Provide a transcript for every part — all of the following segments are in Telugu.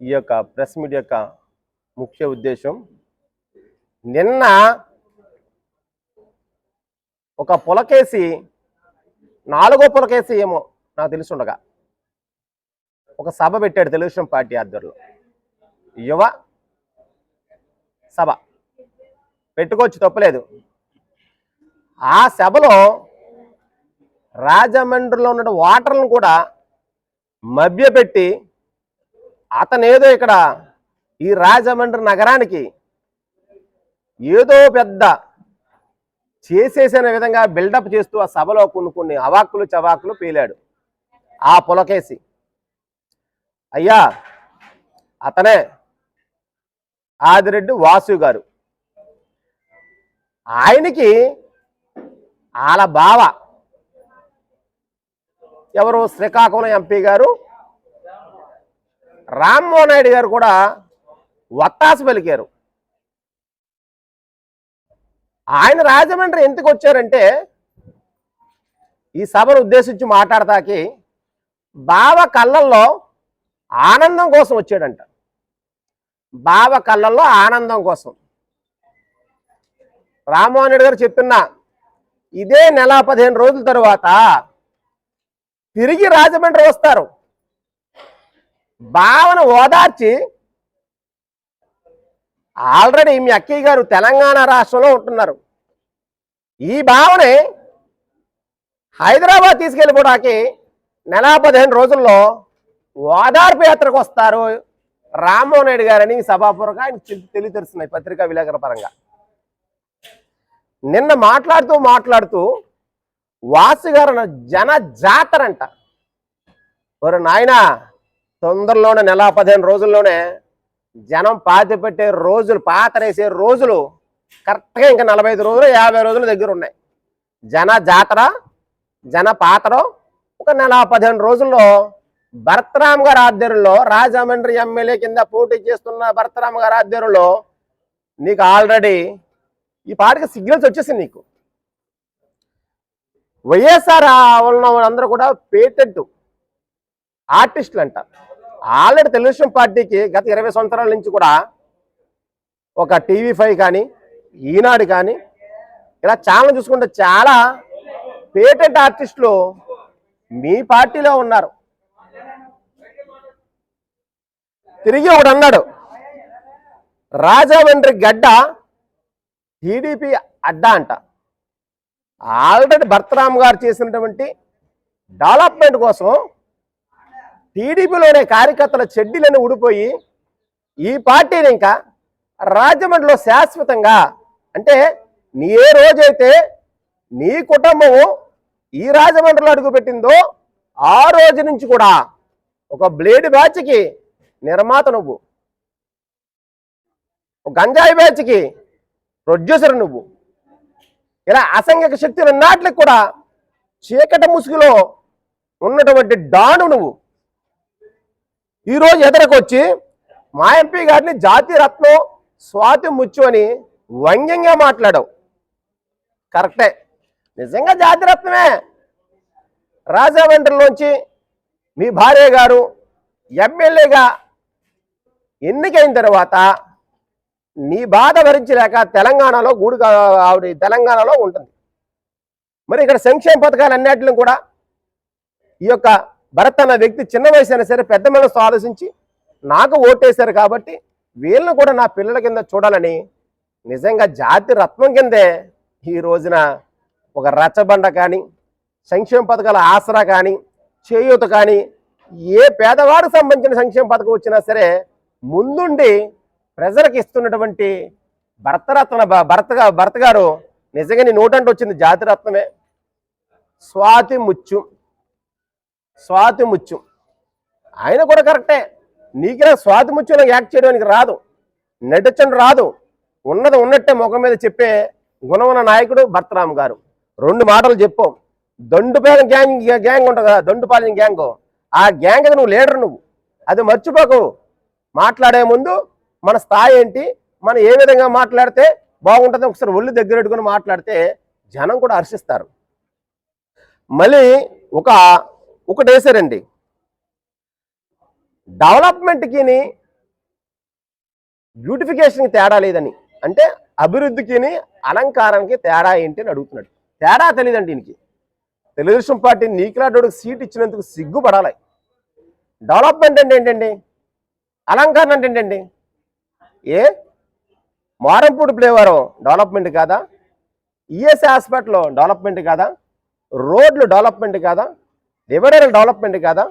ఈ యొక్క ప్రెస్ మీట్ యొక్క ముఖ్య ఉద్దేశం నిన్న ఒక పులకేసి నాలుగో పులకేసి ఏమో నాకు తెలుసుండగా. ఒక సభ పెట్టాడు తెలుగుదేశం పార్టీ ఆధ్వర్యంలో. యువ సభ. పెట్టుకోవచ్చు తప్పలేదు. ఆ సభలో రాజమండ్రిలో ఉన్న వాటర్లను కూడా మభ్యపెట్టి అతనేదో ఇక్కడ ఈ రాజమండ్రి నగరానికి ఏదో పెద్ద చేసేసిన విధంగా బిల్డప్ చేస్తూ ఆ సభలో కొన్ని కొన్ని అవాక్కులు చవాకులు పేలాడు. ఆ పులకేసి. అయ్యా అతనే ఆదిరెడ్డి వాసు గారు. ఆయనకి వాళ్ళ బావ ఎవరు శ్రీకాకుళం ఎంపీ గారు? రామ్మోహన్ నాయుడు గారు కూడా వత్తాసు పలికారు. ఆయన రాజమండ్రి ఎందుకు వచ్చారంటే ఈ సభను ఉద్దేశించి మాట్లాడతాకి బావ కళ్ళల్లో ఆనందం కోసం వచ్చాడంట. బావ కళ్ళల్లో ఆనందం కోసం. రామ్మోహన్ రెడ్డి గారు చెప్తున్నా ఇదే నెల పదిహేను రోజుల తరువాత తిరిగి రాజమండ్రి వస్తారు. భావన ఓదార్చి ఆల్రెడీ మీ అక్కయ్య గారు తెలంగాణ రాష్ట్రంలో ఉంటున్నారు. ఈ భావనే హైదరాబాద్ తీసుకెళ్ళిపోవడానికి నెల పదిహేను రోజుల్లో ఓదార్పు యాత్రకు వస్తారు రామ్మోహన్ రెడ్డి గారని సభాపూర్వక ఆయన తెలి- పత్రికా విలేకరుల పరంగా. నిన్న మాట్లాడుతూ మాట్లాడుతూ వాసు గారు జన జాతర అంట నాయనా తొందరలోనే నెల పదిహేను రోజుల్లోనే జనం పాతి పెట్టే రోజులు పాతరేసే రోజులు కరెక్ట్గా ఇంకా నలభై ఐదు రోజులు యాభై రోజుల దగ్గర ఉన్నాయి. జన జాతర జన పాతర ఒక నెల పదిహేను రోజుల్లో భరతరామ్ గారి ఆధ్వర్యంలో రాజమండ్రి ఎమ్మెల్యే కింద పోటీ చేస్తున్న భరతరామ్ గారి ఆధ్వర్యంలో నీకు ఆల్రెడీ ఈ పాటకి సిగ్నల్స్ వచ్చేసింది నీకు. వైఎస్ఆర్ ఉన్న వాళ్ళందరూ కూడా పేటెంట్ ఆర్టిస్టులు అంటారు. ఆల్రెడీ తెలుగుదేశం పార్టీకి గత ఇరవై సంవత్సరాల నుంచి కూడా ఒక టీవీ ఫైవ్ కానీ ఈనాడు కానీ ఇలా ఛానల్ చూసుకుంటే చాలా పేటెంట్ ఆర్టిస్టులు మీ పార్టీలో ఉన్నారు. తిరిగి ఒకడు అన్నాడు రాజమండ్రి గడ్డ టీడీపీ అడ్డా అంట. ఆల్రెడీ భర్తరామ్ గారు చేసినటువంటి డెవలప్మెంట్ కోసం టీడీపీలోనే కార్యకర్తల చెడ్డీలను ఊడిపోయి ఈ పార్టీని ఇంకా రాజమండ్రిలో శాశ్వతంగా అంటే నీ ఏ రోజైతే నీ కుటుంబము ఈ రాజమండ్రిలో అడుగుపెట్టిందో ఆ రోజు నుంచి కూడా ఒక బ్లేడ్ బ్యాచ్కి నిర్మాత నువ్వు. ఒక గంజాయి బ్యాచ్కి ప్రొడ్యూసర్ నువ్వు. ఇలా అసంఖ్యక శక్తులు నాట్లకు కూడా చీకటి ముసుగులో ఉన్నటువంటి డాను నువ్వు. ఈరోజు ఎదరకొచ్చి మా ఎంపీ గారిని జాతి రత్నం స్వాతి ముచ్చు అని వ్యంగ్యంగా మాట్లాడావు. కరెక్టే. నిజంగా జాతి రత్నమే. రాజమండ్రిలోంచి మీ భార్య గారు ఎమ్మెల్యేగా ఎన్నికైన తర్వాత నీ బాధ భరించలేక తెలంగాణలో గూడు ఆవిడ తెలంగాణలో ఉంటుంది. మరి ఇక్కడ సంక్షేమ పథకాలు అన్నిటిని కూడా ఈ యొక్క భరత్ అన్న వ్యక్తి చిన్న వయసు అయినా సరే పెద్ద మనసు ఆలోచించి నాకు ఓటేశారు కాబట్టి వీళ్ళని కూడా నా పిల్లల కింద చూడాలని నిజంగా జాతి రత్నం కిందే ఈ రోజున ఒక రచ్చబండ కానీ సంక్షేమ పథకాల ఆసరా కానీ చేయూత కానీ ఏ పేదవాడికి సంబంధించిన సంక్షేమ పథకం వచ్చినా సరే ముందుండి ప్రజలకు ఇస్తున్నటువంటి భర్తరత్న భర్త భర్త గారు నిజంగా నీ నోటంటే వచ్చింది జాతిరత్నమే స్వాతి ముత్యం స్వాతి ముత్యం. ఆయన కూడా కరెక్టే. నీకే స్వాతి ముత్యం యాక్ట్ చేయడానికి రాదు. నటించడం రాదు. ఉన్నది ఉన్నట్టే ముఖం మీద చెప్పే గుణమున్న నాయకుడు భర్తరామ్ గారు. రెండు మాటలు చెప్పు. దొండుపేద గ్యాంగ్ గ్యాంగ్ ఉంటుంది కదా దొండుపాలెం గ్యాంగ్. ఆ గ్యాంగ్ నువ్వు లీడర్ నువ్వు. అది మర్చిపోకు. మాట్లాడే ముందు మన స్థాయి ఏంటి? మనం ఏ విధంగా మాట్లాడితే బాగుంటుంది? ఒకసారి ఒళ్ళు దగ్గర పెట్టుకుని మాట్లాడితే జనం కూడా హర్షిస్తారు. మళ్ళీ ఒక ఒకటి వేసారండి డెవలప్మెంట్కి బ్యూటిఫికేషన్కి తేడా లేదని. అంటే అభివృద్ధికిని అలంకారానికి తేడా ఏంటి అని అడుగుతున్నాడు. తేడా తెలియదండి దీనికి తెలుగుదేశం పార్టీ నీకులాడోడికి సీట్ ఇచ్చినందుకు సిగ్గుపడాలి. డెవలప్మెంట్ అంటే ఏంటండి? అలంకరణ అంటే ఏంటండి? ఏ? మారంపూడి ప్లేవరం డెవలప్మెంట్ కాదా? ఈఎస్ హాస్పిటల్ డెవలప్మెంట్ కాదా? రోడ్లు డెవలప్మెంట్ కాదా? డివైడర్లు డెవలప్మెంట్ కాదా?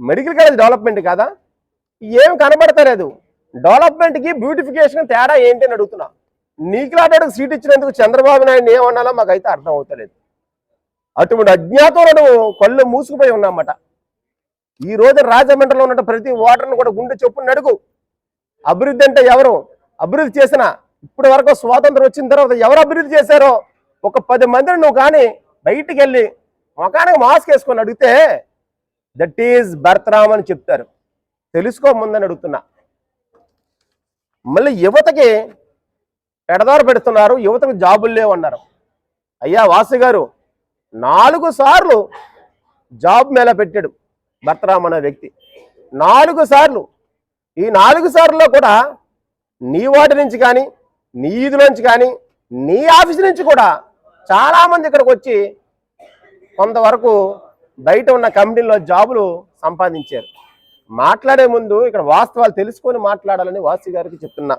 మెడికల్ కాలేజ్ డెవలప్మెంట్ కాదా? ఏం కనబడతలేదు. డెవలప్మెంట్కి బ్యూటిఫికేషన్ తేడా ఏంటి అని అడుగుతున్నా. నీకులాటోడికి సీట్ ఇచ్చినందుకు చంద్రబాబు నాయుడు ఏమన్నాలో మాకైతే అర్థం అవుతలేదు. అటువంటి అజ్ఞాతంలో కళ్ళు మూసుకుపోయి ఉన్నామట. ఈ రోజు రాజమండ్రిలో ఉన్న ప్రతి ఓటర్ను కూడా గుండె చొప్పున అడుగు అభివృద్ధి అంటే ఎవరు? అభివృద్ధి చేసిన ఇప్పటి వరకు స్వాతంత్రం వచ్చిన తర్వాత ఎవరు అభివృద్ధి చేశారో? ఒక పది మందిని నువ్వు కానీ బయటికి వెళ్ళి ముఖానికి మాస్క్ వేసుకొని అడిగితే దట్ ఈజ్ భర్తరామ్ అని చెప్తారు. తెలుసుకోముందని అడుగుతున్నా. మళ్ళీ యువతకి పెడదారు పెడుతున్నారు యువతకు జాబులు లేవన్నారు. అయ్యా వాసు గారు నాలుగు సార్లు జాబ్ మేళ పెట్టాడు భర్తరామ్ అనే వ్యక్తి. నాలుగు సార్లు. ఈ నాలుగు సార్లు కూడా నీ వాటి నుంచి కానీ నీ ఇది నుంచి కానీ నీ ఆఫీస్ నుంచి కూడా చాలామంది ఇక్కడికి వచ్చి కొంతవరకు బయట ఉన్న కంపెనీలో జాబులు సంపాదించారు. మాట్లాడే ముందు ఇక్కడ వాస్తవాలు తెలుసుకొని మాట్లాడాలని వాసి గారికి చెప్తున్నా.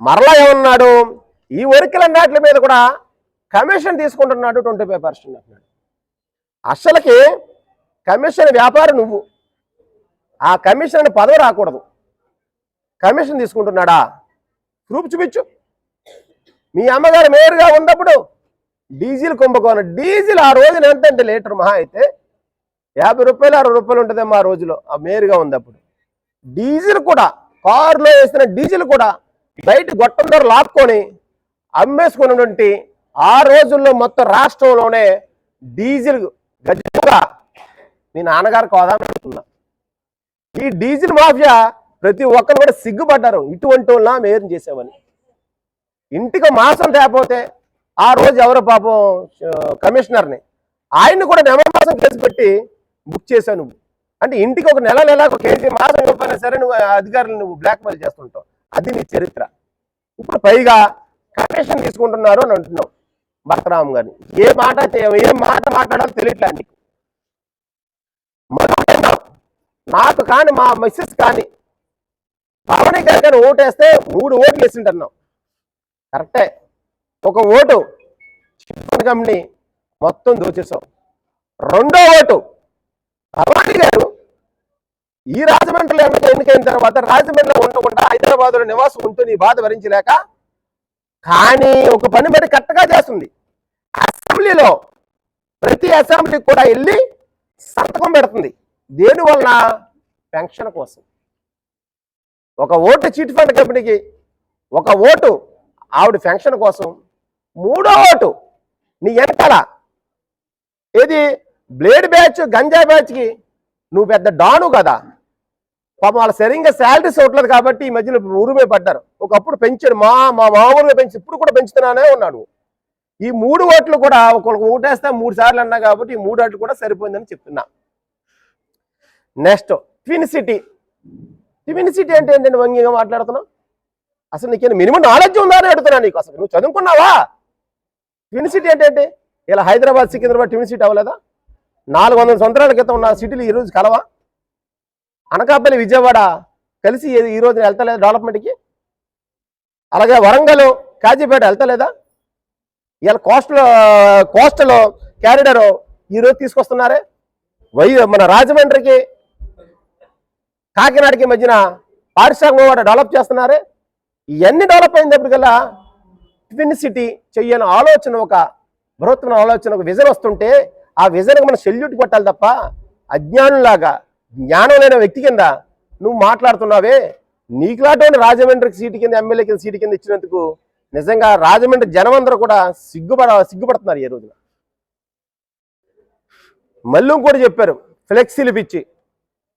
మరలా ఏమన్నాడు? ఈ ఒరికలన్నిటి మీద కూడా కమిషన్ తీసుకుంటున్నాడు ట్వంటీ ఫైవ్ పర్సెంట్ అంటున్నాడు. అసలుకి కమిషన్ వ్యాపారం నువ్వు. ఆ కమిషన్ అని పదవి రాకూడదు. కమిషన్ తీసుకుంటున్నాడా? ప్రూఫ్ చూపించు. మీ అమ్మగారు మేయర్గా ఉన్నప్పుడు డీజిల్ కుంభకోణం. డీజిల్ ఆ రోజున ఎంతంటే లీటర్ మహా అయితే? యాభై రూపాయలు అరవై రూపాయలు ఉంటుందేమో ఆ రోజులో. ఆ మేరుగా ఉంది అప్పుడు. డీజిల్ కూడా కారులో వేసిన డీజిల్ కూడా బయట గొట్టం ధర లాక్కొని అమ్మేసుకున్నటువంటి ఆ రోజుల్లో మొత్తం రాష్ట్రంలోనే డీజిల్ గజ్జుగా మీ నాన్నగారు కోదామని అడుగుతున్నా ఈ డీజిల్ మాఫియా ప్రతి ఒక్కరు కూడా సిగ్గుపడ్డారు. ఇటువంటి వాళ్ళ మేరం చేసామని ఇంటికి మాసం తేపోతే ఆ రోజు ఎవరో పాపం కమిషనర్ని. ఆయన్ని కూడా నెమమాసం కేసు పెట్టి బుక్ చేశావు నువ్వు. అంటే ఇంటికి ఒక నెల నెల ఒక కేజీ మాసం ఇవ్వకపోయినా సరే నువ్వు అధికారులు నువ్వు బ్లాక్మెయిల్ చేస్తుంటావు. అది నీ చరిత్ర. ఇప్పుడు పైగా కమిషన్ తీసుకుంటున్నారు అని అంటున్నావు భక్తరామ్ గారిని. ఏ మాట ఏ మాట మాట్లాడాలో తెలియట్లే నీకు నాకు కానీ మా మిస్సెస్ కానీ పవన్ గారి కానీ ఓటేస్తే మూడు ఓట్లు వేసింటున్నావు కరెక్టే. ఒక ఓటు చిట్ కంపెనీ మొత్తం దోచేసాం రెండో ఓటు అవాణి గారు ఈ రాజమండ్రిలో ఎన్నిక ఎన్నికైన తర్వాత రాజమండ్రిలో ఉండకుండా హైదరాబాద్లో నివాసం ఉంటూ నీ బాధ భరించలేక కానీ ఒక పని మరి కరెక్ట్గా చేస్తుంది. అసెంబ్లీలో ప్రతి అసెంబ్లీకి కూడా వెళ్ళి సంతకం పెడుతుంది. దేనివల్ల పెన్షన్ కోసం. ఒక ఓటు చీట్ ఫండ్ కంపెనీకి ఒక ఓటు ఆవిడ పెన్షన్ కోసం మూడో ఓటు నీ వెనకాల ఏది? బ్లేడ్ బ్యాచ్ గంజా బ్యాచ్కి నువ్వు పెద్ద డాను కదా. పాపం వాళ్ళ సరిగ్గా శాలరీస్ ఇవ్వట్లేదు కాబట్టి ఈ మధ్యలో ఊరుమే పడ్డారు. ఒకప్పుడు పెంచాడు మా మా మామూలుగా పెంచి ఇప్పుడు కూడా పెంచుతున్నానే ఉన్నాడు. ఈ మూడు ఓట్లు కూడా ఒకరికి ఓటేస్తే మూడు సార్లు అన్నా కాబట్టి ఈ మూడు ఓట్లు కూడా సరిపోయిందని చెప్తున్నా. Next twin city. Twin city అంటే ఏంటంటే వంగిగా మాట్లాడుతున్నావు? అసలు నీకేం మినిమం నాలెడ్జ్ ఉందా అని అడుగుతున్నా నీకు. అసలు నువ్వు చదువుకున్నావా? ట్విన్ సిటీ అంటే ఏంటి? ఇలా హైదరాబాద్ సికింద్రాబాద్ ట్విన్ సిటీ అవ్వలేదా? నాలుగు వందల సంవత్సరాల క్రితం ఉన్న సిటీలు ఈ రోజు కలవా? అనకాపల్లి విజయవాడ కలిసి ఈ- ఈ వెళ్తలేదు డెవలప్మెంట్కి అలాగే వరంగల్ కాజీపేట వెళ్తలేదా? ఇవాళ కోస్టల్ కోస్టల్ క్యారిడర్ ఈరోజు తీసుకొస్తున్నారే? వై మన రాజమండ్రికి కాకినాడకి మధ్యన పారిశ్రామిక డెవలప్ చేస్తున్నారే? ఇవన్నీ డెవలప్ అయినప్పటికల్లా ట్విన్ సిటీ చెయ్యని ఆలోచన ఒక బృహత్తమైన ఆలోచన ఒక విజన్ వస్తుంటే ఆ విజన్కి మనం సెల్యూట్ కొట్టాలి తప్ప అజ్ఞానులాగా జ్ఞానం లేని వ్యక్తి కింద నువ్వు మాట్లాడుతున్నావే. నీకులాంటి రాజమండ్రికి సీటు కింద ఎమ్మెల్యే కింద సీటు కింద ఇచ్చినందుకు నిజంగా రాజమండ్రి జనం అందరూ కూడా సిగ్గుపడ సిగ్గుపడుతున్నారు ఈ రోజున. మళ్ళీ కూడా చెప్పారు ఫ్లెక్సీలు పిచ్చి.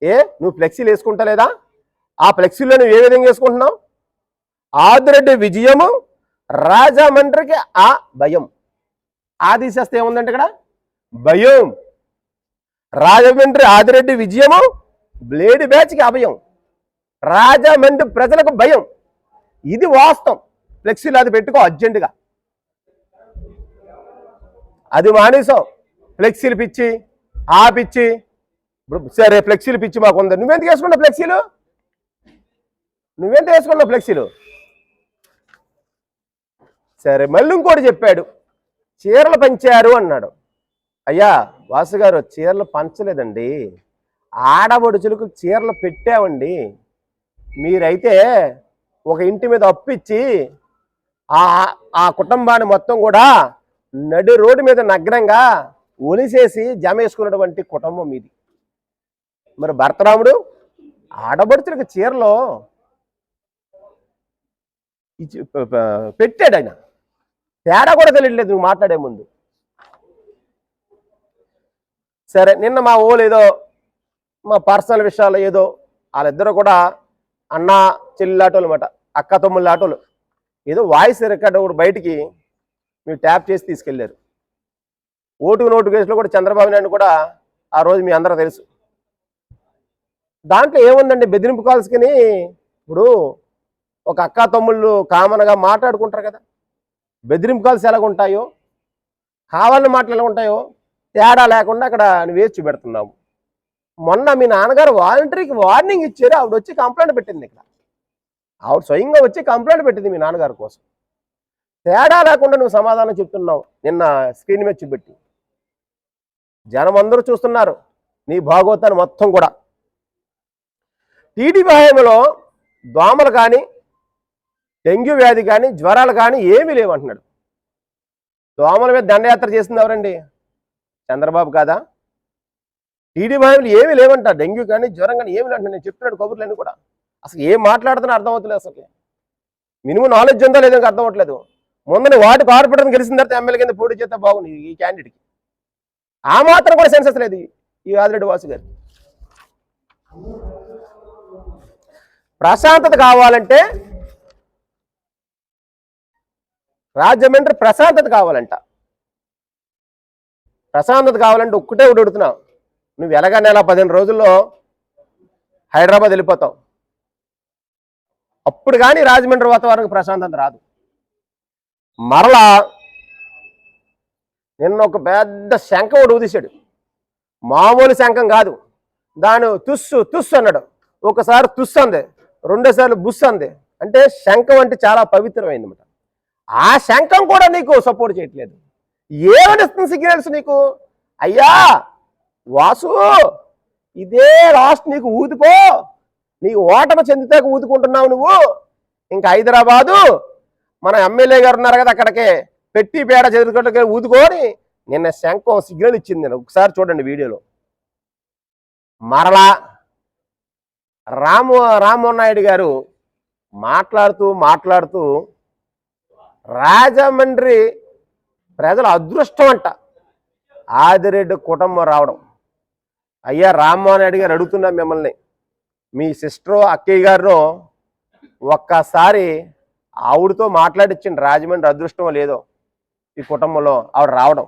ఏ నువ్వు ఫ్లెక్సీలు వేసుకుంటా లేదా ఆ ఫ్లెక్సీలో నువ్వు ఏ విధంగా వేసుకుంటున్నావు? ఆదిరెడ్డి విజయము రాజమండ్రికి ఆ భయం. ఆ తీసేస్తే ఏముందంటే ఇక్కడ? భయం. రాజమండ్రి ఆదిరెడ్డి విజయము బ్లేడ్ బ్యాచ్కి అభయం రాజమండ్రి ప్రజలకు భయం. ఇది వాస్తవం. ఫ్లెక్సీలు అది పెట్టుకో అర్జెంటుగా. అది మానేసావు. ఫ్లెక్సీలు పిచ్చి ఆ పిచ్చి. ఇప్పుడు సరే ఫ్లెక్సీలు పిచ్చి మాకు ఉంది నువ్వెందుకు వేసుకున్నావు ఫ్లెక్సీలు? నువ్వెంత వేసుకున్నావు ఫ్లెక్సీలు? సరే మళ్ళీ ఇంకోటి చెప్పాడు. చీరలు పంచారు అన్నాడు. అయ్యా వాసు గారు చీరలు పంచలేదండి. ఆడబడుచులకు చీరలు పెట్టామండి. మీరైతే ఒక ఇంటి మీద అప్పిచ్చి ఆ ఆ కుటుంబాన్ని మొత్తం కూడా నడి రోడ్డు మీద నగ్నంగా ఒలిసేసి జమ వేసుకున్నటువంటి కుటుంబం ఇది. మరి భరతరాముడు ఆడబడుచులకు చీరలో పెట్టాడు ఆయన. తేడా కూడా తెలియట్లేదు నువ్వు మాట్లాడే ముందు. సరే నిన్న మా ఓలు ఏదో మా పర్సనల్ విషయాలు ఏదో వాళ్ళిద్దరూ కూడా అన్న చెల్లాటోలు అనమాట అక్క తమ్ముళ్ళ ఆటోలు. ఏదో వాయిస్ రికార్డ్ ఒకటి బయటికి మీరు ట్యాప్ చేసి తీసుకెళ్ళారు. ఓటు నోటు కేసులో కూడా చంద్రబాబు నాయుడు కూడా ఆ రోజు మీ అందరూ తెలుసు. దాంట్లో ఏముందండి? బెదిరింపు కాల్స్కి ఇప్పుడు ఒక అక్క తమ్ముళ్ళు కామన్గా మాట్లాడుకుంటారు కదా. బెదిరింపు కాల్స్ ఎలా ఉంటాయో కావాలని మాటలు ఎలా ఉంటాయో తేడా లేకుండా అక్కడ వేచి పెడుతున్నాము మొన్న మీ నాన్నగారు వాలంటరీకి వార్నింగ్ ఇచ్చారు ఆవిడ వచ్చి కంప్లైంట్ పెట్టింది ఇక్కడ. ఆవిడ స్వయంగా వచ్చి కంప్లైంట్ పెట్టింది మీ నాన్నగారి కోసం. తేడా లేకుండా నువ్వు సమాధానం చెప్తున్నావు నిన్న స్క్రీన్ మీద చూపెట్టి. జనం అందరూ చూస్తున్నారు నీ భాగవతాన్ని మొత్తం కూడా. టీడీపీ హయాంలో దోమలు కానీ డెంగ్యూ వ్యాధి కానీ జ్వరాలు కానీ ఏమీ లేవంటున్నాడు దోమల మీద దండయాత్ర చేసింది ఎవరండి? చంద్రబాబు కాదా? టీడీ హయాంలో ఏమీ లేవంటారు డెంగ్యూ కానీ జ్వరం కానీ ఏమి లేవంట. నేను చెప్తున్నాడు కబుర్లన్నీ కూడా. అసలు ఏం మాట్లాడుతున్నా అర్థం అవుతలేదు అసలు మినిమం నాలెడ్జ్ ఉందో లేదో అర్థం అవ్వట్లేదు ముందని వాటి కార్పొరేటర్ గెలిచిన తర్వాత ఎమ్మెల్యే కింద పోటీ చేస్తే బాగుంది ఈ క్యాండిడేట్కి. ఆ మాత్రం కూడా సెన్సెస్ లేదు ఈ- ఈ ఆదిరెడ్డి వాసు గారు ప్రశాంతత కావాలంటే రాజమండ్రి ప్రశాంతత కావాలంట. ప్రశాంతత కావాలంటే ఒక్కటే ఒకటి నువ్వు ఎలాగా నెల పదిహేను రోజుల్లో హైదరాబాద్ వెళ్ళిపోతావు. అప్పుడు కానీ రాజమండ్రి వాతావరణం ప్రశాంతత రాదు. మరలా నిన్న ఒక పెద్ద శంఖం ఒకటి ఊదిశాడు. మామూలు శంఖం కాదు. దాని తుస్సు తుస్సు అన్నాడు. ఒకసారి తుస్సు అంది. రెండోసార్లు బుస్సు అంది. అంటే శంఖం అంటే చాలా పవిత్రమైంది అన్నమాట ఆ శంఖం కూడా నీకు సపోర్ట్ చేయట్లేదు. ఏమనిస్తుంది సిగ్నల్స్ నీకు? అయ్యా వాసు ఇదే లాస్ట్ నీకు ఊదిపో. నీకు ఓటమి చెందితే ఊదుకుంటున్నావు నువ్వు. ఇంకా హైదరాబాదు మన ఎమ్మెల్యే గారు ఉన్నారు కదా అక్కడికే పెట్టి పేడ చదువుకుంటే ఊదుకొని నిన్న శంఖం సిగ్నల్ ఇచ్చింది నేను. ఒకసారి చూడండి వీడియోలో. మరలా రాము రామ్మోహన్ నాయుడు గారు మాట్లాడుతూ మాట్లాడుతూ రాజమండ్రి ప్రజల అదృష్టం అంట. ఆదిరెడ్డి కుటుంబం రావడం. అయ్యా రామ్మోహన్ రెడ్డి గారు అడుగుతున్నా మిమ్మల్ని మీ సిస్టరు అక్కయ్య గారు ఒక్కసారి ఆవిడతో మాట్లాడిచ్చింది రాజమండ్రి అదృష్టం లేదో ఈ కుటుంబంలో ఆవిడ రావడం.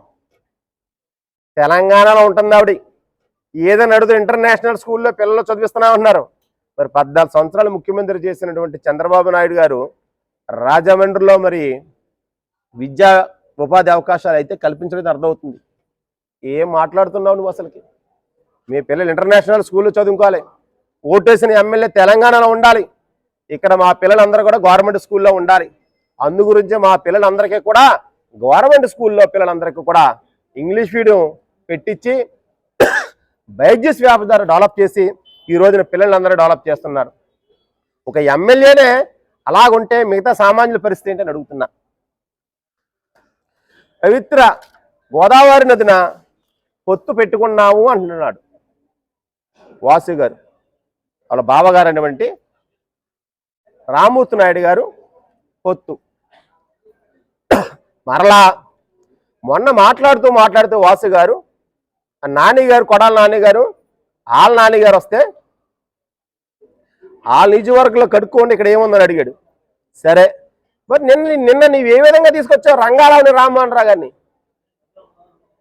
తెలంగాణలో ఉంటుంది ఆవిడ. ఏదైనా అడుగుతూ ఇంటర్నేషనల్ స్కూల్లో పిల్లలు చదివిస్తున్నా ఉన్నారు మరి పద్నాలుగు సంవత్సరాలు ముఖ్యమంత్రి చేసినటువంటి చంద్రబాబు నాయుడు గారు రాజమండ్రిలో మరి విద్యా ఉపాధి అవకాశాలు అయితే కల్పించడం అర్థమవుతుంది. ఏం మాట్లాడుతున్నావు నువ్వు అసలుకి? మీ పిల్లలు ఇంటర్నేషనల్ స్కూల్లో చదువుకోవాలి. ఓటేసిన ఎమ్మెల్యే తెలంగాణలో ఉండాలి. ఇక్కడ మా పిల్లలందరూ కూడా గవర్నమెంట్ స్కూల్లో ఉండాలి. అందు గురించి మా పిల్లలందరికీ కూడా గవర్నమెంట్ స్కూల్లో పిల్లలందరికీ కూడా ఇంగ్లీష్ మీడియం పెట్టించి బైజెస్ వ్యాపారం డెవలప్ చేసి ఈ రోజున పిల్లలందరూ డెవలప్ చేస్తున్నారు. ఒక ఎమ్మెల్యేనే అలాగుంటే మిగతా సామాన్యుల పరిస్థితి ఏంటని అడుగుతున్నా. పవిత్ర గోదావరి నదిన పొత్తు పెట్టుకున్నాము అంటున్నాడు వాసు గారు. వాళ్ళ బావగారు అనేటువంటి రామూర్తి నాయుడు గారు పొత్తు. మరలా మొన్న మాట్లాడుతూ మాట్లాడుతూ వాసు గారు ఆ నాని గారు కొడాల నాని గారు వాళ్ళ నాని గారు వస్తే ఆ లీజు వర్క్లో కడుక్కోండి ఇక్కడ ఏముందని అడిగాడు. సరే మరి నిన్న నిన్న నీవు ఏ విధంగా తీసుకొచ్చావు? రంగారావుని రామ్మోహన్ రావు గారిని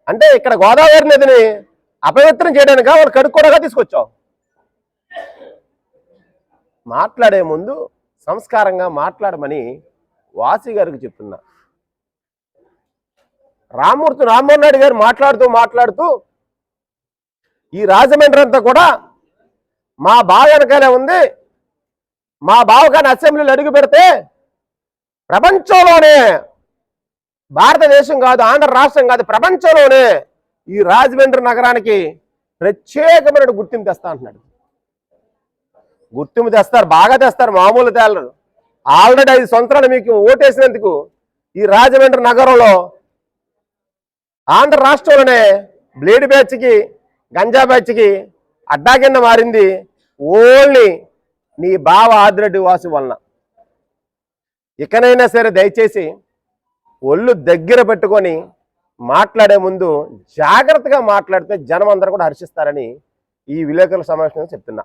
అంటే ఇక్కడ గోదావరి నదిని అపవిత్రం చేయడానికి? వాళ్ళు కడుక్కోడగా తీసుకొచ్చావు? మాట్లాడే ముందు సంస్కారంగా మాట్లాడమని వాసి గారికి చెప్తున్నా. రామూర్తి రామ్మోహన్ నాయుడు గారు మాట్లాడుతూ మాట్లాడుతూ ఈ రాజమండ్రి అంతా కూడా మా బావ వెనకాలే ఉంది. మా బావగాని అసెంబ్లీలో అడుగు పెడితే ప్రపంచంలోనే భారతదేశం కాదు ఆంధ్ర రాష్ట్రం కాదు ప్రపంచంలోనే ఈ రాజమండ్రి నగరానికి ప్రత్యేకమైన గుర్తింపు తెస్తా అంటున్నాడు. గుర్తింపు తెస్తారు బాగా తెస్తారు మామూలు తేలరు ఆల్రెడీ ఐదు సంవత్సరాలు మీకు ఓటేసినందుకు ఈ రాజమండ్రి నగరంలో ఆంధ్ర రాష్ట్రంలోనే బ్లేడ్ బ్యాచ్కి గంజా బ్యాచ్కి అడ్డా కింద మారింది ఓన్లీ నీ బావ ఆదిరెడ్డి వాసు వలన. ఇకనైనా సరే దయచేసి ఒళ్ళు దగ్గర పెట్టుకొని మాట్లాడే ముందు జాగ్రత్తగా మాట్లాడితే జనం అందరూ కూడా హర్షిస్తారని ఈ విలేకరుల సమావేశంలో చెప్తున్నా.